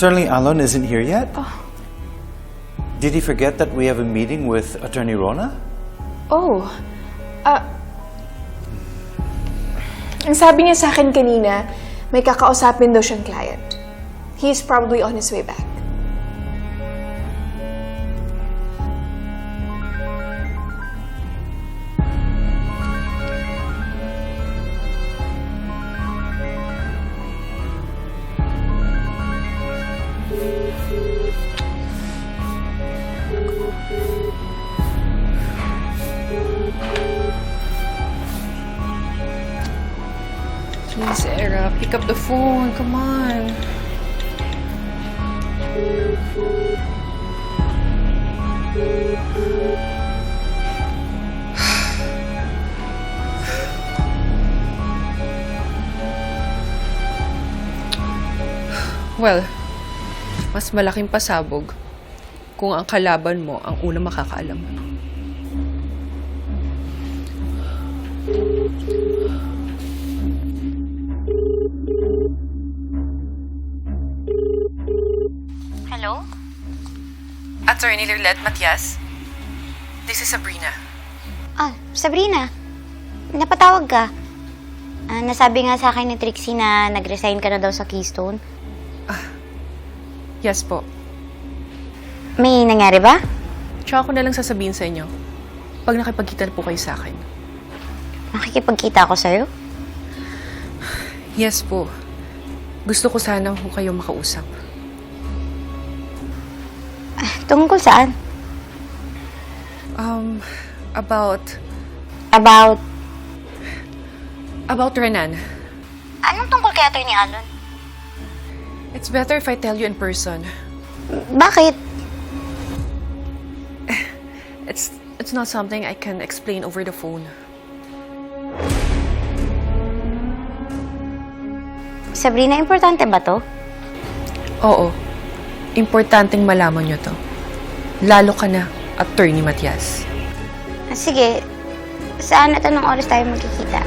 Attorney Alon isn't here yet? Did he forget that we have a meeting with Attorney Rona? Oh. Ah. ang sabi niya sa akin kanina, may kakausapin daw siyang client. He's probably on his way back. Pick up the phone. Come on. Well, mas malaking pasabog kung ang kalaban mo ang unang makakaalam. Attorney Lirlet Matias, this is Sabrina. Ah, Sabrina. Napatawag ka. Ah, nasabi nga sa akin ni Trixie na nag-resign ka na daw sa Keystone. Yes po. May nangyari ba? Tsaka ko na lang sasabihin sa inyo pag nakipagkita na po kayo sa akin. Nakikipagkita ako sa'yo? Yes po. Gusto ko sana ho kayo makausap. Tungkol saan? Um, about... About... About Renan. Anong tungkol kay Atty. Alon? It's better if I tell you in person. Bakit? It's it's not something I can explain over the phone. Sabrina, importante ba to? Oo. Importanteng malaman nyo to. Lalo ka na, Attorney Matias. Ah, sige. Saan at anong oras tayo magkikita?